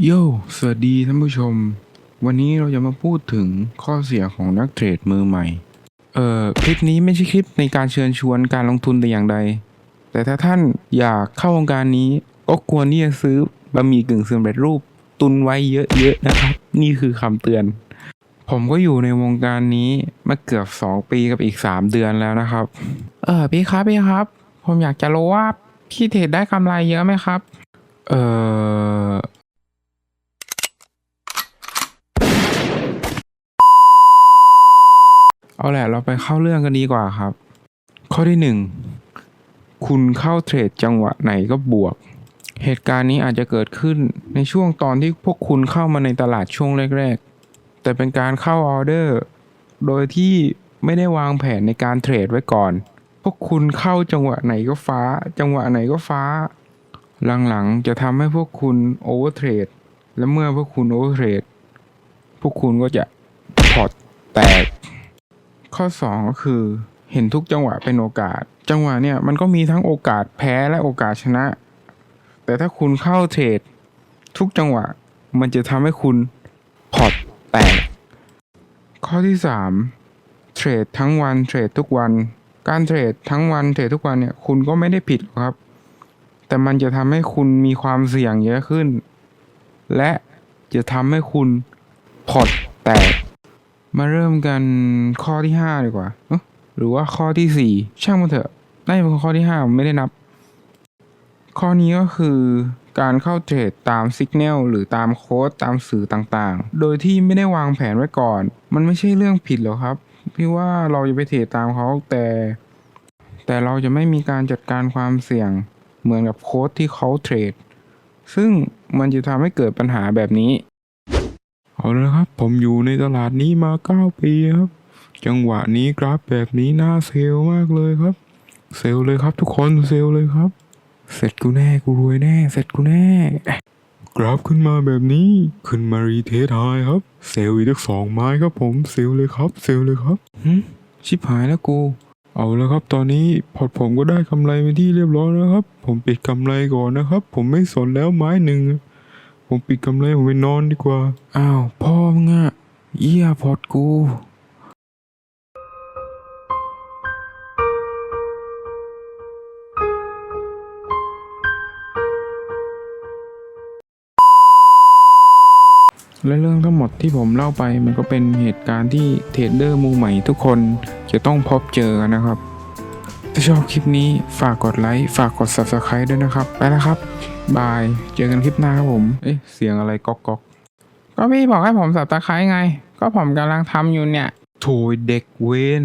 โย่สวัสดีท่านผู้ชม วันนี้เราจะมาพูดถึงข้อเสียของนักเทรดมือใหม่ เอ่อ คลิปนี้ไม่ใช่คลิปในการเชิญชวนการลงทุนแต่อย่างใด แต่ถ้าท่านอยากเข้าวงการนี้ ก็ควรที่จะซื้อบะหมี่กึ่งสำเร็จรูป ตุนไว้เยอะๆนะครับ นี่คือคำเตือน ผมก็อยู่ในวงการนี้มาเกือบ 2 ปีกับอีก 3 เดือนแล้วนะครับ เออพี่ครับพี่ครับ ผมอยากจะรู้ว่าพี่เทรดได้กำไรเยอะไหมครับ เออ เอาแหละเราไปเข้าเรื่องกันดีกว่าครับ ข้อที่หนึ่งคุณเข้าเทรดจังหวะไหนก็บวก เหตุการณ์นี้อาจจะเกิดขึ้นในช่วงตอนที่พวกคุณเข้ามาในตลาดช่วงแรกๆ แต่เป็นการเข้าออเดอร์ โดยที่ไม่ได้วางแผนในการเทรดไว้ก่อน พวกคุณเข้าจังหวะไหนก็ฟ้า จังหวะไหนก็ฟ้า หลังๆ จะทำให้พวกคุณโอเวอร์เทรด และเมื่อพวกคุณโอเวอร์เทรด พวกคุณก็จะพอร์ตแตก ข้อ 2 ก็คือ เห็นทุกจังหวะเป็นโอกาส จังหวะเนี่ยมันก็มีทั้งโอกาสแพ้และโอกาสชนะ แต่ถ้าคุณเข้าเทรดทุกจังหวะมันจะทำให้คุณพอร์ตแตก ข้อที่ 3 เทรดทั้งวันเทรดทุกวัน การเทรดทั้งวันเทรดทุกวันเนี่ยคุณก็ไม่ได้ผิดครับ แต่มันจะทำให้คุณมีความเสี่ยงเยอะขึ้น และจะทำให้คุณพอร์ตแตก มาเริ่มกันข้อที่ 5 ดีกว่า หรือว่าข้อที่ 4 ช่างมันเถอะน่าจะเป็นข้อที่ 5 ผมไม่ได้นับ ข้อนี้ก็คือการเข้าเทรดตามสัญญาณหรือตามโค้ดตามสื่อต่างๆ โดยที่ไม่ได้วางแผนไว้ก่อน มันไม่ใช่เรื่องผิดหรอกครับ พี่ว่าเราจะไปเทรดตามเขาแต่ แต่เราจะไม่มีการจัดการความเสี่ยงเหมือนกับโค้ดที่เขาเทรด ซึ่งมันจะทำให้เกิดปัญหาแบบนี้ เอาละครับ ผมอยู่ในตลาดนี้มา 9 ปีครับ จังหวะนี้กราฟแบบนี้น่าเซลล์มากเลยครับ เซลล์เลยครับทุกคนเซลล์เลยครับ เสร็จกูแน่กูรวยแน่ เสร็จกูแน่ กราฟขึ้นมาแบบนี้ขึ้นมารีเทสไฮครับ เซลล์อีกสักสองไม้ครับผมเซลล์เลยครับ เซลล์เลยครับหึชิบหายแล้วกูเอาแล้วครับ ตอนนี้พอร์ตผมก็ได้กำไรเป็นที่เรียบร้อยแล้วครับ ผมปิดกำไรก่อนนะครับ ผมไม่สนแล้วไม้หนึ่ง ผมปิดกำไรผมไปนอนดีกว่า อ้าวพ่อมึงอะเยี่ยพอร์ตกูและเรื่องทั้งหมดที่ผมเล่าไปมันก็เป็นเหตุการณ์ที่เทรดเดอร์มือใหม่ทุกคนจะต้องพบเจอนนะครับ ถ้าชอบคลิปนี้ฝากกดไลค์ ฝากกด subscribe ด้วยนะครับ ไปแล้วครับ บาย เจอกันคลิปหน้าครับผม เอ๊ะ เสียงอะไรก๊อกก๊อกก็พี่บอกให้ผมสับตะไคร้ไง ก็ผมกำลังทำอยู่เนี่ยโถยเด็กเวน